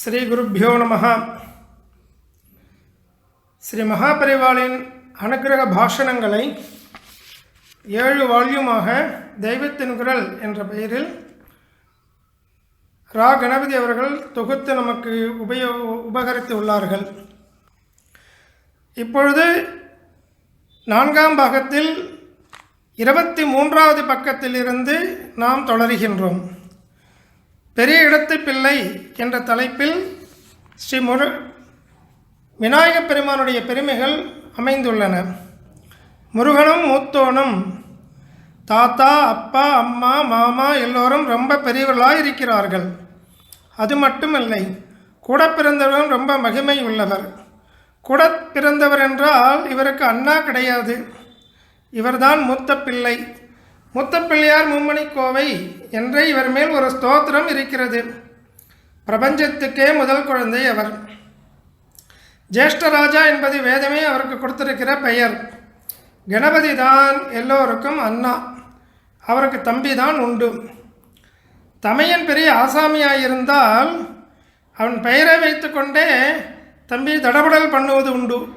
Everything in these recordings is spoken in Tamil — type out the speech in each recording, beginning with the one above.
ஸ்ரீ குருப்பியோ நம. ஸ்ரீ மகாபரிவாளின் அனுக்கிரக பாஷணங்களை ஏழு வால்யூமாக தெய்வத்தின் குரல் என்ற பெயரில் ரா. கணபதி அவர்கள் தொகுத்து நமக்கு உபயோ உபகரித்து உள்ளார்கள். இப்பொழுது நான்காம் பாகத்தில் இருபத்தி மூன்றாவது பக்கத்திலிருந்து நாம் தொடருகின்றோம். பெரிய இடத்து பிள்ளை என்ற தலைப்பில் ஸ்ரீ முரு விநாயகப் பெருமானுடைய பெருமைகள் அமைந்துள்ளன. முருகனும் மூத்தோனும் தாத்தா அப்பா அம்மா மாமா எல்லோரும் ரொம்ப பெரியவர்களாக இருக்கிறார்கள். அது மட்டுமில்லை கூட பிறந்தவரும் ரொம்ப மகிமை உள்ளவர். கூட பிறந்தவர் என்றால் இவருக்கு அண்ணா கிடையாது. இவர்தான் மூத்த பிள்ளை. முத்தப்பிள்ளையார் மும்மணி கோவை என்ற இவர் மேல் ஒரு ஸ்தோத்திரம் இருக்கிறது. பிரபஞ்சத்துக்கே முதல் குழந்தை அவர். ஜேஷ்டராஜா என்பது வேதமே அவருக்கு கொடுத்திருக்கிற பெயர். கணபதி தான் எல்லோருக்கும் அண்ணா. அவருக்கு தம்பி தான் உண்டு. தமையன் பெரிய ஆசாமியாயிருந்தால் அவன் பெயரை வைத்துக்கொண்டே தம்பி தடபடல் பண்ணுவது உண்டு.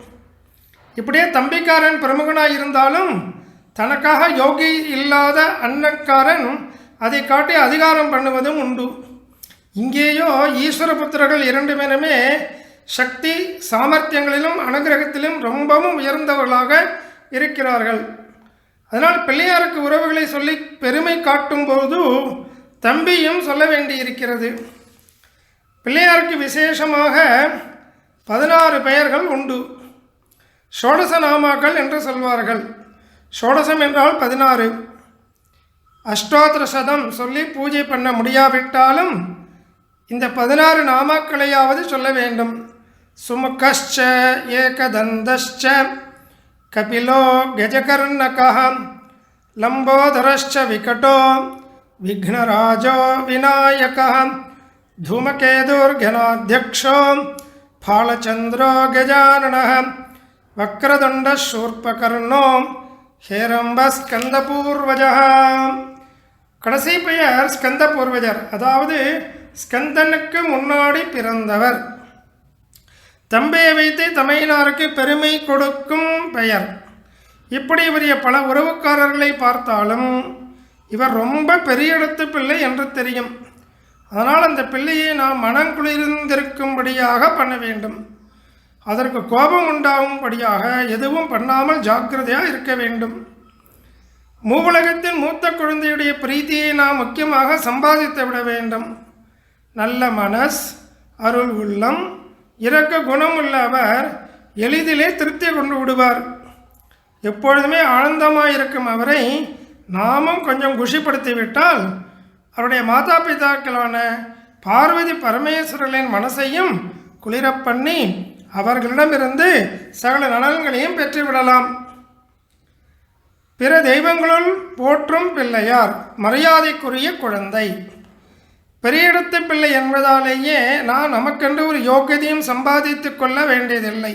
இப்படியே தம்பிக்காரன் பிரமுகனாக இருந்தாலும் தனக்காக யோகி இல்லாத அன்னக்காரன் அதை காட்டி அதிகாரம் பண்ணுவதும் உண்டு. இங்கேயோ ஈஸ்வரபுத்திரர்கள் இரண்டு பேருமே சக்தி சாமர்த்தியங்களிலும் அனுகிரகத்திலும் ரொம்பவும் உயர்ந்தவர்களாக இருக்கிறார்கள். அதனால் பிள்ளையாருக்கு உறவுகளை சொல்லி பெருமை காட்டும் போது தம்பியும் சொல்ல வேண்டியிருக்கிறது. பிள்ளையாருக்கு விசேஷமாக பதினாறு பெயர்கள் உண்டு. ஷோடச நாமாக்கள் என்று சொல்வார்கள். ஷோடசம் என்றால் பதினாறு. அஷ்டோத்திர சதம் சொல்லி பூஜை பண்ண முடியாவிட்டாலும் இந்த பதினாறு நாமாக்களையாவது சொல்ல வேண்டும். சுமுகஷ்ச ஏகதந்தஷ்ச கபிலோ கஜகர்ணகம் லம்போதரஷ்ச விகட்டோ விக்னராஜோ விநாயகம் धूमकेतुर्घनाध्यक्षो फालचन्द्रो गजाननः वक्रदण्डशूर्पकर्णो ஹேரம்ப ஸ்கந்தபூர்வஜா கடைசி பெயர் ஸ்கந்த பூர்வஜர் அதாவது ஸ்கந்தனுக்கு முன்னாடி பிறந்தவர். தம்பையை வைத்து தமையினாருக்கு பெருமை கொடுக்கும் பெயர். இப்படி இவரிய பல உறவுக்காரர்களை பார்த்தாலும் இவர் ரொம்ப பெரிய இடத்து பிள்ளை என்று தெரியும். அதனால் அந்த பிள்ளையை நாம் மனம் குளிர்ந்திருக்கும்படியாக பண்ண வேண்டும். அதற்கு கோபம் உண்டாகும்படியாக எதுவும் பண்ணாமல் ஜாக்கிரதையாக இருக்க வேண்டும். மூவுலகத்தின் மூத்த குழந்தையுடைய பிரீத்தியை நாம் முக்கியமாக சம்பாதித்து விட வேண்டும். நல்ல மனஸ் அருள் உள்ளம் இரக்க குணம் உள்ள அவர் எளிதிலே திருப்தி கொண்டு விடுவார். எப்பொழுதுமே ஆனந்தமாக இருக்கும் அவரை நாமும் கொஞ்சம் குஷிப்படுத்திவிட்டால் அவருடைய மாதா பிதாக்களான பார்வதி பரமேஸ்வரர்களின் மனசையும் குளிரப் பண்ணி அவர்களிடமிருந்து சகல நலன்களையும் பெற்றுவிடலாம். பிற தெய்வங்களுள் போற்றும் பிள்ளையார் மரியாதைக்குரிய குழந்தை. பெரியடத்து பிள்ளை என்பதாலேயே நான் நமக்கென்று ஒரு யோக்கியதையும் சம்பாதித்து கொள்ள வேண்டியதில்லை.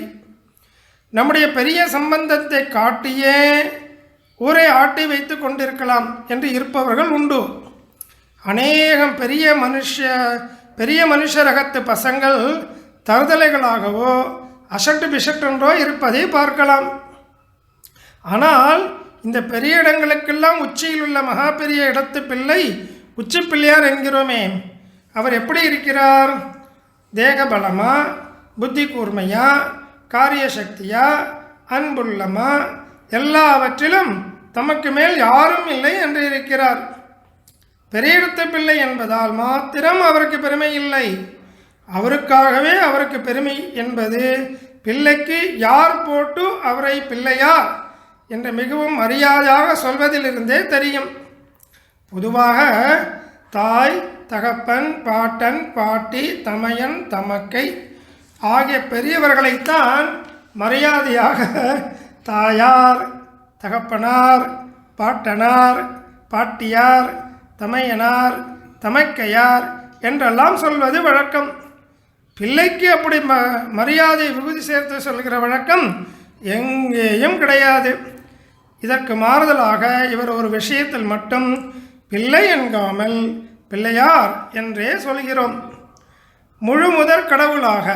நம்முடைய பெரிய சம்பந்தத்தை காட்டியே ஊரை ஆட்டி வைத்து கொண்டிருக்கலாம் என்று இருப்பவர்கள் உண்டு. அநேகம் பெரிய மனுஷ பெரிய மனுஷ ரகத்து பசங்கள் தருதலைகளாகவோ அசட்டு பிசட்டென்றோ இருப்பதை பார்க்கலாம். ஆனால் இந்த பெரிய இடங்களுக்கெல்லாம் உச்சியில் உள்ள மகா பெரிய இடத்து பிள்ளை உச்சி பிள்ளையார் என்கிறோமே. அவர் எப்படி இருக்கிறார்? தேகபலமா? புத்தி கூர்மையா காரிய சக்தியா அன்புள்ளமா? எல்லாவற்றிலும் தமக்கு மேல் யாரும் இல்லை என்று இருக்கிறார். பெரிய இடத்து பிள்ளை என்பதால் மாத்திரம் அவருக்கு பெருமை இல்லை. அவருக்காகவே அவருக்கு பெருமை என்பது பிள்ளைக்கு யார் போட்டு அவரை பிள்ளையார் என்று மிகவும் மரியாதையாக சொல்வதிலிருந்தே தெரியும். பொதுவாக தாய் தகப்பன் பாட்டன் பாட்டி தமையன் தமக்கை ஆகிய பெரியவர்களைத்தான் மரியாதையாக தாயார் தகப்பனார் பாட்டனார் பாட்டியார் தமையனார் தமக்கையார் என்றெல்லாம் சொல்வது வழக்கம். பிள்ளைக்கு அப்படி ம மரியாதை விபூதி சேர்த்து சொல்கிற வழக்கம் எங்கேயும் கிடையாது. இதற்கு மாறுதலாக இவர் ஒரு விஷயத்தில் மட்டும் பிள்ளை என்காமல் பிள்ளையார் என்றே சொல்கிறோம். முழு முதற் கடவுளாக.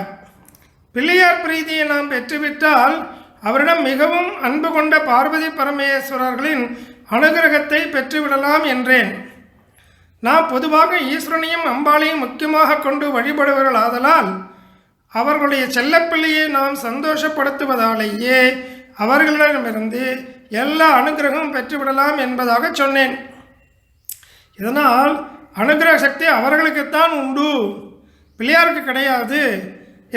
பிள்ளையார் பிரீதியை நாம் பெற்றுவிட்டால் அவரிடம் மிகவும் அன்பு கொண்ட பார்வதி பரமேஸ்வரர்களின் அனுகிரகத்தை பெற்றுவிடலாம் என்றேன். நாம் பொதுவாக ஈஸ்வரனையும் அம்பாளையும் முக்கியமாக கொண்டு வழிபடுவர்கள் ஆதலால் அவர்களுடைய செல்லப்பிள்ளையை நாம் சந்தோஷப்படுத்துவதாலேயே அவர்களிடமிருந்து எல்லா அனுகிரகமும் பெற்றுவிடலாம் என்பதாக சொன்னேன். இதனால் அனுகிரக சக்தி அவர்களுக்குத்தான் உண்டு. பிள்ளையாருக்கு கிடையாது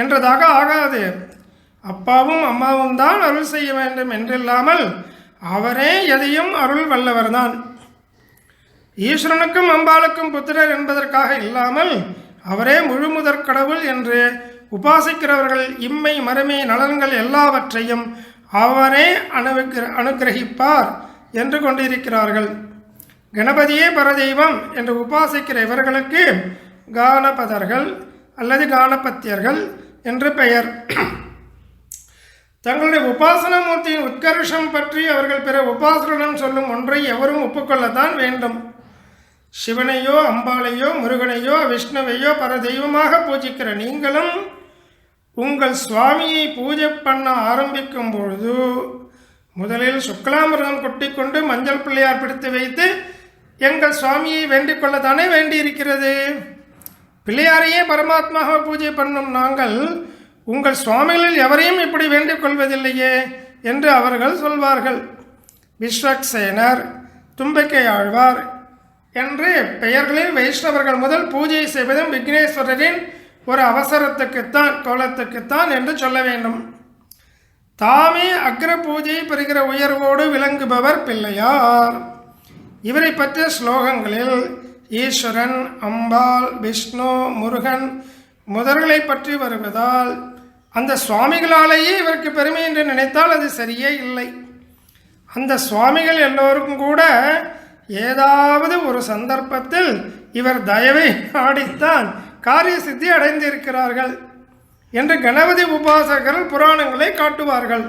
என்றதாக ஆகாது. அப்பாவும் அம்மாவும் தான் அருள் செய்ய வேண்டும் என்றில்லாமல் அவரே எதையும் அருள் வல்லவர்தான் ஈஸ்வரனுக்கும் அம்பாளுக்கும் புத்திரர் என்பதற்காக இல்லாமல் அவரே முழுமுதற் கடவுள் என்று உபாசிக்கிறவர்கள் இம்மை மறுமை நலன்கள் எல்லாவற்றையும் அவரே அனுகிர அனுகிரகிப்பார் என்று கொண்டிருக்கிறார்கள். கணபதியே பரதெய்வம் என்று உபாசிக்கிற இவர்களுக்கு கானபதர்கள் அல்லது கானபத்தியர்கள் என்று பெயர். தங்களுடைய உபாசன மூர்த்தியின் உத்கர்ஷம் பற்றி அவர்கள் பிற உபாசனம் சொல்லும் ஒன்றை எவரும் ஒப்புக்கொள்ளத்தான் வேண்டும். சிவனையோ அம்பாளையோ முருகனையோ விஷ்ணுவையோ பர தெய்வமாக பூஜிக்கிற நீங்களும் உங்கள் சுவாமியை பூஜை பண்ண ஆரம்பிக்கும் பொழுது முதலில் சுக்லாமிருதம் கொட்டிக்கொண்டு மஞ்சள் பிள்ளையார் பிடித்து வைத்து எங்கள் சுவாமியை வேண்டிக் கொள்ளத்தானே வேண்டியிருக்கிறது. பிள்ளையாரையே பரமாத்மாவை பூஜை பண்ணும் நாங்கள் உங்கள் சுவாமிகளில் எவரையும் இப்படி வேண்டிக் கொள்வதில்லையே என்று அவர்கள் சொல்வார்கள். விஸ்வக்சேனர் தும்பிக்கை ஆழ்வார் என்று பெயர்களில் வைஷ்ணவர்கள் முதல் பூஜை செய்வதும் விக்னேஸ்வரரின் ஒரு அவசரத்துக்குத்தான் கோலத்துக்குத்தான் என்று சொல்ல வேண்டும். தாமே அக்ர பூஜை பெறுகிற உயர்வோடு விளங்குபவர் பிள்ளையார். இவரை பற்றிய ஸ்லோகங்களில் ஈஸ்வரன் அம்பாள் விஷ்ணு முருகன் முதல்களை பற்றி வருவதால் அந்த சுவாமிகளாலேயே இவருக்கு பெருமை என்று நினைத்தால் அது சரியே இல்லை. அந்த சுவாமிகள் எல்லோருக்கும் கூட ஏதாவது ஒரு சந்தர்ப்பத்தில் இவர் தயவை ஆடித்தான் காரிய சித்தி அடைந்திருக்கிறார்கள் என்று கணபதி உபாசகர்கள் புராணங்களை காட்டுவார்கள்.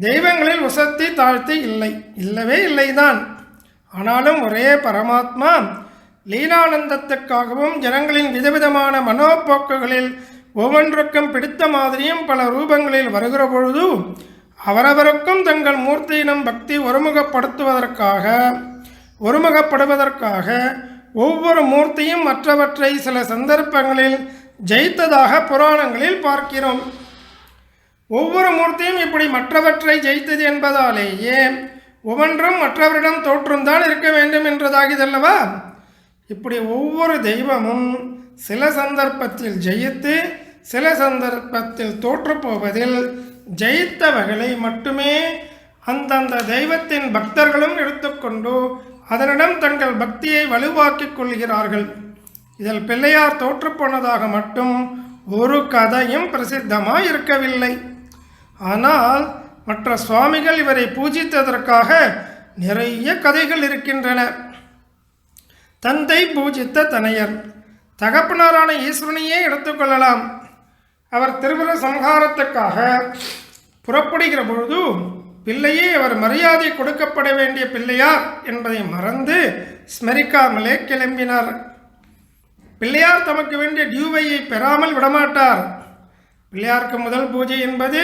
தெய்வங்களில் உசத்தி தாழ்த்தி இல்லை இல்லவே இல்லைதான். ஆனாலும் ஒரே பரமாத்மா லீலானந்தத்துக்காகவும் ஜனங்களின் விதவிதமான மனோப்போக்குகளில் ஒவ்வொன்றுக்கும் பிடித்த மாதிரியும் பல ரூபங்களில் வருகிற பொழுது அவரவருக்கும் தங்கள் மூர்த்தியினம் பக்தி ஒருமுகப்படுத்துவதற்காக ஒருமுகப்படுவதற்காக ஒவ்வொரு மூர்த்தியும் மற்றவற்றை சில சந்தர்ப்பங்களில் ஜெயித்ததாக புராணங்களில் பார்க்கிறோம். ஒவ்வொரு மூர்த்தியும் இப்படி மற்றவற்றை ஜெயித்தது என்பதாலேயே ஒவ்வொன்றும் மற்றவரிடம் தோற்றும்தான் இருக்க வேண்டும் என்றதாகிதல்லவா? இப்படி ஒவ்வொரு தெய்வமும் சில சந்தர்ப்பத்தில் ஜெயித்து சில சந்தர்ப்பத்தில் தோற்றுப்போவதில் ஜெயித்தவர்களை மட்டுமே அந்தந்த தெய்வத்தின் பக்தர்களும் எடுத்துக்கொண்டு அதனிடம் தங்கள் பக்தியை வலுவாக்கிக் கொள்கிறார்கள். இதில் பிள்ளையார் தோற்றுப்போனதாக மட்டும் ஒரு கதையும் பிரசித்தமாக இருக்கவில்லை ஆனால் மற்ற சுவாமிகள் இவரை பூஜித்ததற்காக நிறைய கதைகள் இருக்கின்றன. தந்தை பூஜித்த தனையர் தகப்பனாரான ஈஸ்வரனையே எடுத்துக்கொள்ளலாம் அவர் திருவிர சம்ஹாரத்துக்காக புறப்படுகிற பொழுது பிள்ளையே அவர் மரியாதை கொடுக்கப்பட வேண்டிய பிள்ளையார் என்பதை மறந்து ஸ்மரிக்காமலே கிளம்பினார். பிள்ளையார் தமக்கு வேண்டிய டியூவையை பெறாமல் விடமாட்டார். பிள்ளையாருக்கு முதல் பூஜை என்பது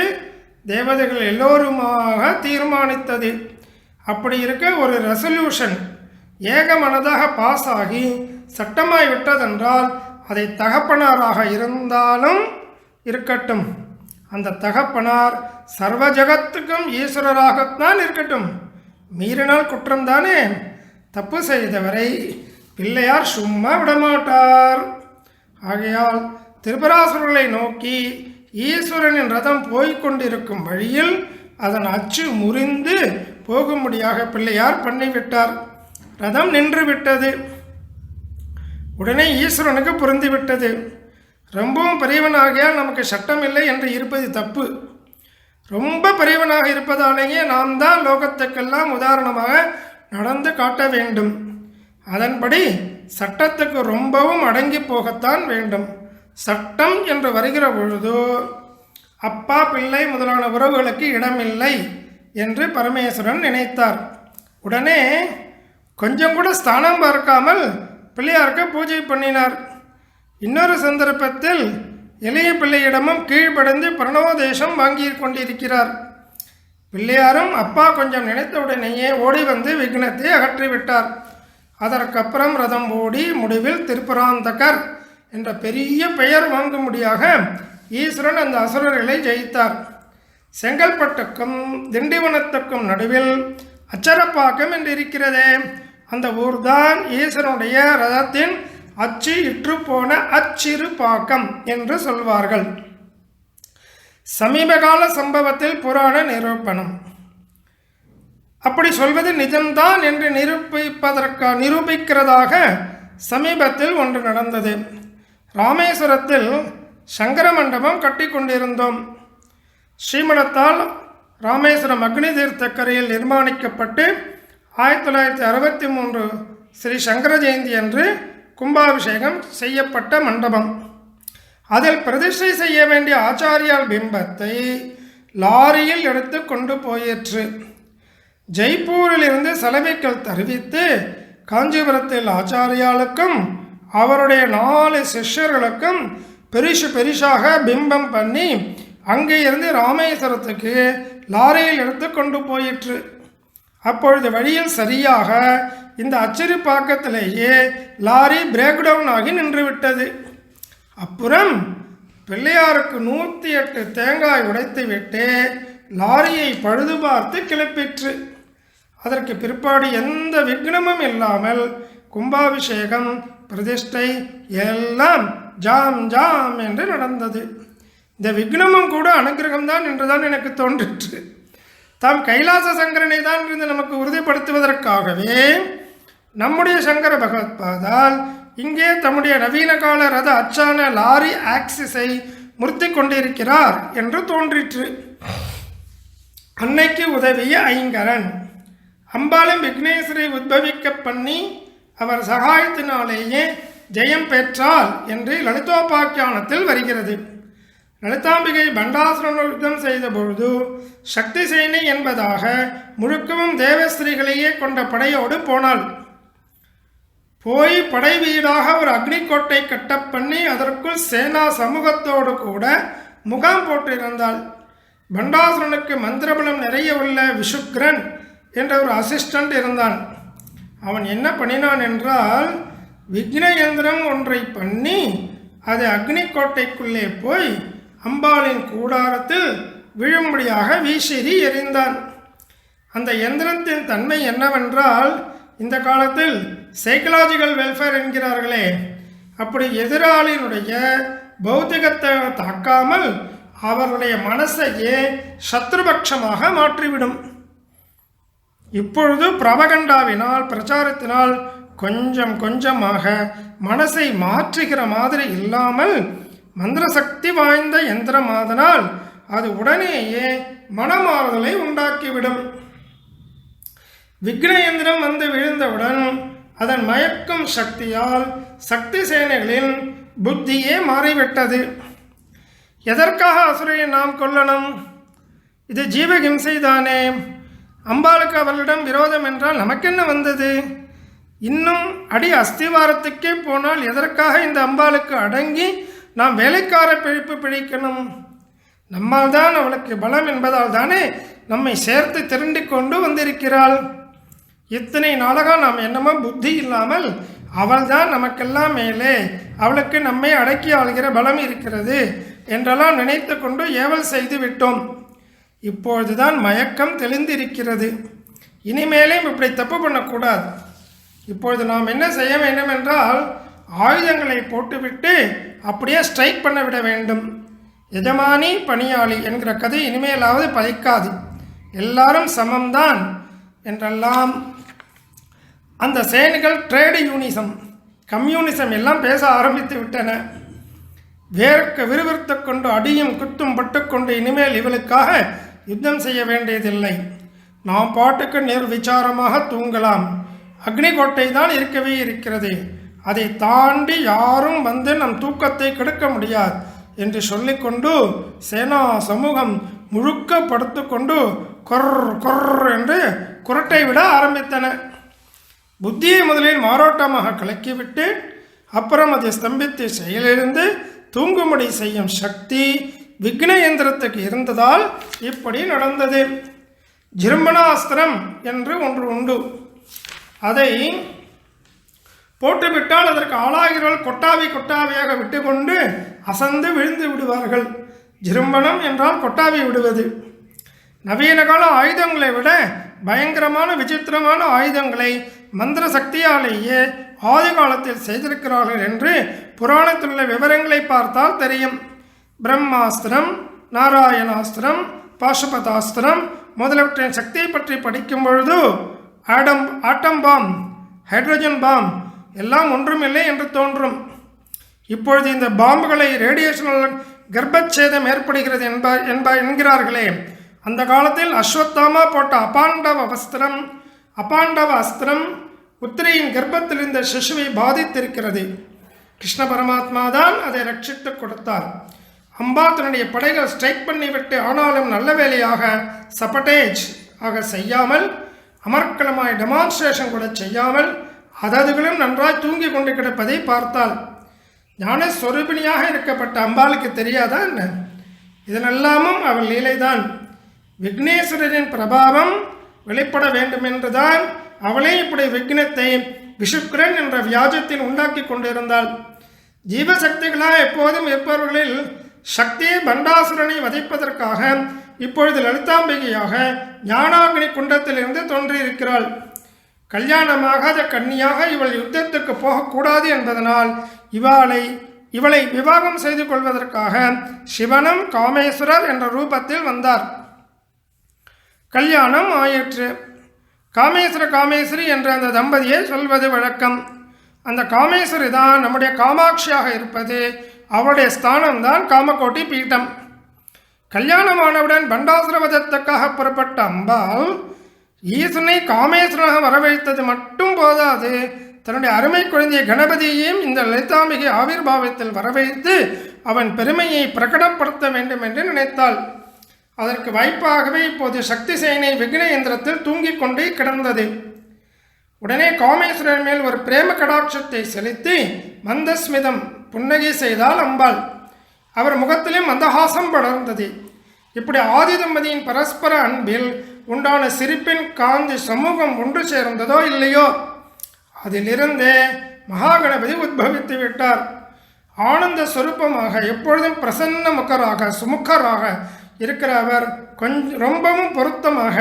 தேவதைகள் எல்லோருமாக தீர்மானித்தது. அப்படி இருக்க ஒரு ரெசல்யூஷன் ஏக மனதாக பாஸ் ஆகி சட்டமாய் விட்டதென்றால் அதை தகப்பனாராக இருந்தாலும் இருக்கட்டும். அந்த தகப்பனார் சர்வ ஜகத்துக்கும் ஈஸ்வரராகத்தான் இருக்கட்டும். மீறினால் குற்றம்தானே? தப்பு செய்தவரை பிள்ளையார் சும்மா விடமாட்டார். ஆகையால் திருபராசுரர்களை நோக்கி ஈஸ்வரனின் ரதம் போய்கொண்டிருக்கும் வழியில் அதன் அச்சு முறிந்து போகும்படியாக பிள்ளையார் பண்ணிவிட்டார். ரதம் நின்று விட்டது. உடனே ஈஸ்வரனுக்கு புரிந்துவிட்டது. ரொம்பவும் பெரியவனாகியால் நமக்கு சட்டம் இல்லை என்று இருப்பது தப்பு. ரொம்ப பெரியவனாக இருப்பதாலேயே நாம் தான் லோகத்துக்கெல்லாம் உதாரணமாக நடந்து காட்ட வேண்டும். அதன்படி சட்டத்துக்கு ரொம்பவும் அடங்கி போகத்தான் வேண்டும். சட்டம் என்று வருகிற பொழுது அப்பா பிள்ளை முதலான உறவுகளுக்கு இடமில்லை என்று பரமேஸ்வரன் நினைத்தார். உடனே கொஞ்சம் கூட ஸ்தானம் பார்க்காமல் பிள்ளையாருக்கு பூஜை பண்ணினார். இன்னொரு சந்தர்ப்பத்தில் இளைய பிள்ளையிடமும் கீழ்ப்படைந்து பிரணவோதேசம் வாங்கி கொண்டிருக்கிறார். பிள்ளையாரும் அப்பா கொஞ்சம் நினைத்தவுடனேயே ஓடி வந்து விக்னத்தை அகற்றிவிட்டார். அதற்கப்புறம் ரதம் ஓடி முடிவில் திருப்புராந்தகர் என்ற பெரிய பெயர் வாங்கும்படியாக ஈஸ்வரன் அந்த அசுரர்களை ஜெயித்தார். செங்கல்பட்டுக்கும் திண்டிவனத்துக்கும் நடுவில் அச்சரப்பாக்கம் என்று இருக்கிறதே அந்த ஊர்தான் ஈஸ்வரனுடைய ரதத்தின் அச்சு இற்று போன அச்சிறு பாக்கம் என்று சொல்வார்கள். சமீபகால சம்பவத்தில் புராண நிரூபணம். அப்படி சொல்வது நிஜம்தான் என்று நிரூபிப்பதற்கா நிரூபிக்கிறதாக சமீபத்தில் ஒன்று நடந்தது. ராமேஸ்வரத்தில் சங்கர மண்டபம் கட்டி கொண்டிருந்தோம். ஸ்ரீமணத்தால் ராமேஸ்வரம் அக்னி தீர்த்தக்கரையில் நிர்மாணிக்கப்பட்டு ஆயிரத்தி தொள்ளாயிரத்தி அறுபத்தி மூன்று ஸ்ரீ சங்கர ஜெயந்தி அன்று கும்பாபிஷேகம் செய்யப்பட்ட மண்டபம். அதில் பிரதிஷ்டை செய்ய வேண்டிய ஆச்சாரியால் பிம்பத்தை லாரியில் எடுத்து கொண்டு போயிற்று. ஜெய்ப்பூரிலிருந்து சலவைக்கள் தருவித்து காஞ்சிபுரத்தில் ஆச்சாரியாளுக்கும் அவருடைய நாலு சிஷ்யர்களுக்கும் பெரிசு பெரிசாக பிம்பம் பண்ணி அங்கே இருந்து ராமேஸ்வரத்துக்கு லாரியில் எடுத்து கொண்டு போயிற்று. அப்பொழுது வழியில் சரியாக இந்த அச்சிறுப்பாக்கத்திலேயே லாரி பிரேக் டவுன் ஆகி நின்றுவிட்டது. அப்புறம் பிள்ளையாருக்கு நூற்றி எட்டு தேங்காய் உடைத்துவிட்டு லாரியை பழுது பார்த்து கிளப்பிற்று. அதற்கு பிற்பாடு எந்த விக்னமும் இல்லாமல் கும்பாபிஷேகம் பிரதிஷ்டை எல்லாம் ஜாம் ஜாம் என்று நடந்தது. இந்த விக்னமும் கூட அனுகிரகம்தான் என்றுதான் எனக்கு தோன்றிற்று. தாம் கைலாச சங்கரனை தான் இருந்து நமக்கு உறுதிப்படுத்துவதற்காகவே நம்முடைய சங்கர பகவத்பாதால் இங்கே தம்முடைய நவீன கால ரத அச்சான லாரி ஆக்சிஸை முறுத்தி கொண்டிருக்கிறார் என்று தோன்றிற்று. அன்னைக்கு உதவிய ஐங்கரன். அம்பாலும் விக்னேஸ்வரை உத்பவிக்க பண்ணி அவர் சகாயத்தினாலேயே ஜெயம் பெற்றால் என்று லலிதோபாக்கியானத்தில் வருகிறது. லலிதாம்பிகை பண்டாசுரன் யுத்தம் செய்தபொழுது சக்தி சேனை என்பதாக முழுக்கவும் தேவஸ்திரீகளையே கொண்ட படையோடு போனாள். போய் படை வீடாக ஒரு அக்னிக்கோட்டை கட்டப் பண்ணி அதற்குள் சேனா சமூகத்தோடு கூட முகாம் போட்டிருந்தாள். பண்டாசுரனுக்கு மந்திரபலம் நிறைய உள்ள விஷுக்ரன் என்ற ஒரு அசிஸ்டண்ட் இருந்தான். அவன் என்ன பண்ணினான் என்றால் விக்னயந்திரம் ஒன்றை பண்ணி அது அக்னிக்கோட்டைக்குள்ளே போய் அம்பாளின் கூடாரத்தில் விழும்படியாக வீசிறி எறிந்தான். அந்த எந்திரத்தின் தன்மை என்னவென்றால் இந்த காலத்தில் சைக்கலாஜிக்கல் வெல்ஃபேர் என்கிறார்களே அப்படி எதிராளியினுடைய பௌத்திகத்தை தாக்காமல் அவருடைய மனசையே சத்ருபக்ஷமாக மாற்றிவிடும். இப்பொழுது பிரபகண்டாவினால் பிரச்சாரத்தினால் கொஞ்சம் கொஞ்சமாக மனசை மாற்றுகிற மாதிரி இல்லாமல் மந்திர சக்தி வாய்ந்த யந்திரமாதனால் அது உடனேயே மனமாறுதலை உண்டாக்கிவிடும். விக்ன யந்திரம் வந்து விழுந்தவுடன் அதன் மயக்கும் சக்தியால் சக்தி சேனைகளின் புத்தியே மாறிவிட்டது. எதற்காக அசுரையை நாம் கொல்லணும்? இது ஜீவஹிம்சை தானே அம்பாளுக்கு அவளிடம் விரோதம் என்றால் நமக்கென்ன வந்தது? இன்னும் அடி அஸ்திவாரத்துக்கே போனால் எதற்காக இந்த அம்பாளுக்கு அடங்கி நாம் வேலைக்கார பிழைப்பு பிழைக்கணும். நம்மால் தான் அவளுக்கு பலம் என்பதால் தானே நம்மை சேர்த்து திரண்டு கொண்டு வந்திருக்கிறாள். இத்தனை நாளாக நாம் என்னமோ புத்தி இல்லாமல் அவள் தான் நமக்கெல்லாம் மேலே. அவளுக்கு நம்மை அடக்கி ஆள்கிற பலம் இருக்கிறது என்றெல்லாம் நினைத்து கொண்டு ஏவல் செய்து விட்டோம். இப்பொழுதுதான் மயக்கம் தெளிந்திருக்கிறது. இனிமேலும் இப்படி தப்பு பண்ணக்கூடாது. இப்பொழுது நாம் என்ன செய்ய வேண்டும் என்றால் ஆயுதங்களை போட்டுவிட்டு அப்படியே ஸ்ட்ரைக் பண்ண விட வேண்டும். எஜமானி பணியாளி என்கிற கதை இனிமேலாவது பதைக்காது எல்லாரும் சமம்தான் என்றெல்லாம். அந்த செயல்கள் ட்ரேடு யூனிசம் கம்யூனிசம் எல்லாம் பேச ஆரம்பித்து விட்டன. வேர்க்க விறுவிறுத்து கொண்டு அடியும் குத்தும் பட்டுக்கொண்டு இனிமேல் இவளுக்காக யுத்தம் செய்ய வேண்டியதில்லை. நாம் பாட்டுக்கு நிர்விச்சாரமாக தூங்கலாம். அக்னிகோட்டை தான் இருக்கவே இருக்கிறது. அதை தாண்டி யாரும் வந்து நம் தூக்கத்தை கெடுக்க முடியாது என்று சொல்லிக்கொண்டு சேனா சமூகம் முழுக்க படுத்துக்கொண்டு கொர் கொர் என்று குரட்டை விட ஆரம்பித்தன. புத்தியை முதலில் மாரோட்டமாக கலக்கிவிட்டு அப்புறம் அதை ஸ்தம்பித்து செயலிருந்து தூங்கும்படி செய்யும் சக்தி விக்னயந்திரத்துக்கு இருந்ததால் இப்படி நடந்தது. ஜிரும்பணாஸ்திரம் என்று ஒன்று உண்டு. அதை போட்டுவிட்டால் அதற்கு ஆளாகிறவர்கள் கொட்டாவி கொட்டாவியாக விட்டுக்கொண்டு அசந்து விழுந்து விடுவார்கள். ஜிரும்பணம் என்றால் கொட்டாவி விடுவது. நவீன கால ஆயுதங்களை விட பயங்கரமான விசித்திரமான ஆயுதங்களை மந்திர சக்தியாலேயே ஆதி காலத்தில் செய்திருக்கிறார்கள் என்று புராணத்தில் உள்ள விவரங்களை பார்த்தால் தெரியும். பிரம்மாஸ்திரம் நாராயணாஸ்திரம் பாசுபதாஸ்திரம் முதலவற்றின் சக்தியை பற்றி படிக்கும் பொழுது atom atom bomb hydrogen bomb எல்லாம் ஒன்றுமில்லை என்று தோன்றும். இப்பொழுது இந்த பாம்புகளை ரேடியேஷனால் கர்ப்பச்சேதம் ஏற்படுகிறது என்ப என்ப என்கிறார்களே. அந்த காலத்தில் அஸ்வத்தாமா போட்ட அபாண்டவ வஸ்திரம் அபாண்டவ அஸ்திரம் உத்திரையின் கர்ப்பத்தில் இருந்த சிசுவை பாதித்திருக்கிறது. கிருஷ்ண பரமாத்மா தான் அதை ரட்சித்து கொடுத்தார். அம்பா தன்னுடைய படைகள் ஸ்ட்ரைக் பண்ணிவிட்டு ஆனாலும் நல்ல வேலையாக சப்பட்டேஜ் ஆக செய்யாமல் அமர்க்கலமாய் டெமான்ஸ்ட்ரேஷன் கூட செய்யாமல் அததுகளும் நன்றாய் தூங்கி கொண்டு கிடப்பதை பார்த்தாள். ஞானஸ்வரூபிணியாக இருக்கப்பட்ட அம்பாளுக்கு தெரியாதா என்ன? இதனெல்லாமும் அவள் லீலைதான். விக்னேஸ்வரரின் பிரபாவம் வெளிப்பட வேண்டும் என்றுதான் அவளே இப்படி விக்னத்தை விஷுக்கிரன் என்ற வியாஜத்தில் உண்டாக்கி கொண்டிருந்தாள். ஜீவசக்திகளாக எப்போதும் இருப்பவர்களில் சக்தியை பண்டாசுரனை வதைப்பதற்காக இப்பொழுது லலிதாம்பிகையாக ஞானாகினி குண்டத்திலிருந்து தோன்றியிருக்கிறாள். கல்யாணமாகாத கன்னியாக இவள் யுத்தத்துக்கு போகக்கூடாது என்பதனால் இவளை இவளை விவாகம் செய்து கொள்வதற்காக சிவனும் காமேஸ்வரர் என்ற ரூபத்தில் வந்தார். கல்யாணம் ஆயிற்று. காமேஸ்வர காமேஸ்வரி என்ற அந்த தம்பதியை சொல்வது வழக்கம். அந்த காமேஸ்வரி தான் நம்முடைய காமாட்சியாக இருப்பது. அவளுடைய ஸ்தானம்தான் காமக்கோட்டி காமகோட்டி பீட்டம். கல்யாணமானவுடன் பண்டாசுரவதத்துக்காக புறப்பட்ட அம்பாள் ஈசனை காமேஸ்வரனாக வரவழைத்தது மட்டும் போதாது. தன்னுடைய அருமை குழந்தைய கணபதியையும் இந்த லலிதாம்பிகை ஆவிர்வாவத்தில் வரவழைத்து அவன் பெருமையை பிரகடப்படுத்த வேண்டும் என்று நினைத்தாள். அதற்கு வாய்ப்பாகவே இப்போது சக்தி சேனை விக்ன இயந்திரத்தில் தூங்கிக் கொண்டே கிடந்தது. உடனே காமேஸ்வரன் மேல் ஒரு பிரேம கடாட்சத்தை செலுத்தி மந்தஸ்மிதம் புன்னகை செய்தால் அம்பாள். அவர் முகத்திலும் மந்தஹாசம் படர்ந்தது. இப்படி ஆதி தம்பதியின் பரஸ்பர அன்பில் உண்டான சிரிப்பின் காந்தி சமூகம் ஒன்று சேர்ந்ததோ இல்லையோ? அதிலிருந்தே மகாகணபதி உத்பவித்து விட்டார். ஆனந்த சுரூபமாக எப்பொழுதும் பிரசன்ன முக்கராக சுமுக்கராக இருக்கிற அவர் கொஞ்சம் ரொம்பவும் பொருத்தமாக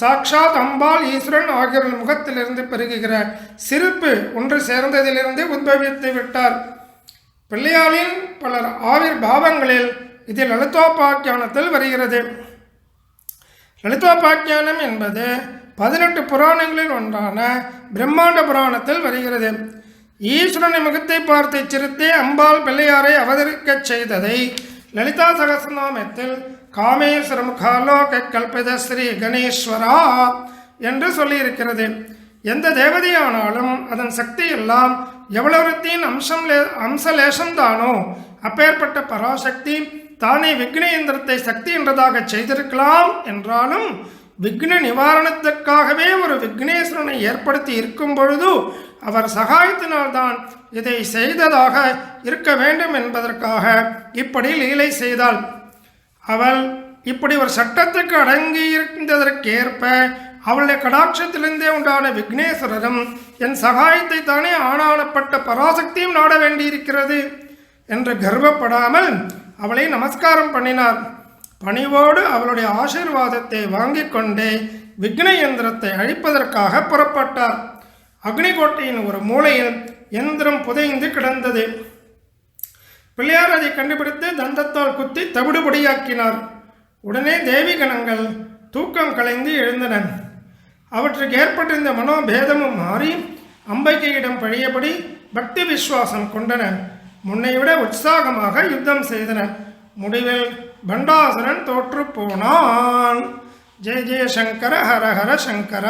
சாக்ஷாத் அம்பாள் ஈஸ்வரன் ஆகியோரின் முகத்திலிருந்து பெருகுகிற சிரிப்பு ஒன்று சேர்ந்ததிலிருந்து உத்பவித்து விட்டார். பிள்ளையாளின் பலர் ஆவிர் பாவங்களில் இதில் லலிதோபாக்கியானத்தில் வருகிறது. லலிதோபாக்கியானம் என்பது பதினெட்டு புராணங்களில் ஒன்றான பிரம்மாண்ட புராணத்தில் வருகிறது. ஈஸ்வரனின் முகத்தை பார்த்து சிரித்தே அம்பாள் பிள்ளையாரை அவதரிக்கச் செய்ததை லலிதா சகசநாமத்தில் காமேஸ்வர முகாலோக கல்பித ஸ்ரீ கணேஸ்வரா என்று சொல்லியிருக்கிறது. எந்த தேவதையானாலும் அதன் சக்தி எல்லாம் எவ்வளவுத்தின் அம்சம் லே அம்சலேசம்தானோ அப்பேற்பட்ட பராசக்தி தானே விக்னேந்திரத்தை சக்தி என்றதாக செய்திருக்கலாம் என்றாலும் விக்ன நிவாரணத்துக்காகவே ஒரு விக்னேஸ்வரனை ஏற்படுத்தி இருக்கும் பொழுது அவர் சகாயத்தினால்தான் இதை செய்ததாக இருக்க வேண்டும் என்பதற்காக இப்படி லீலை செய்தாள். அவள் இப்படி ஒரு சட்டத்துக்கு அடங்கி இருந்ததற்கேற்ப அவளுடைய கடாட்சத்திலிருந்தே உண்டான விக்னேஸ்வரரும் என் சகாயத்தை தானே ஆணானப்பட்ட பராசக்தியும் நாட வேண்டியிருக்கிறது என்று கர்வப்படாமல் அவளை நமஸ்காரம் பண்ணினார். பணிவோடு அவளுடைய ஆசீர்வாதத்தை வாங்கிக் கொண்டே விக்ன எந்திரத்தை அழிப்பதற்காக புறப்பட்டார். அக்னிகோட்டையின் ஒரு மூலையில் எந்திரம் புதைந்து கிடந்தது. பிள்ளையார் அதை கண்டுபிடித்து தந்தத்தால் குத்தி தவிடுபடியாக்கினார். உடனே தேவி கணங்கள் தூக்கம் கலைந்து எழுந்தன. அவற்றுக்கு ஏற்பட்டிருந்த மனோபேதமும் மாறி அம்பைக்கையிடம் பழியபடி பக்தி விசுவாசம் கொண்டன. முன்னை விட உற்சாகமாக யுத்தம் செய்தனர் முடிவில் பண்டாசுரன் தோற்று போனான். ஜெய ஜெய சங்கர ஹர ஹர சங்கர.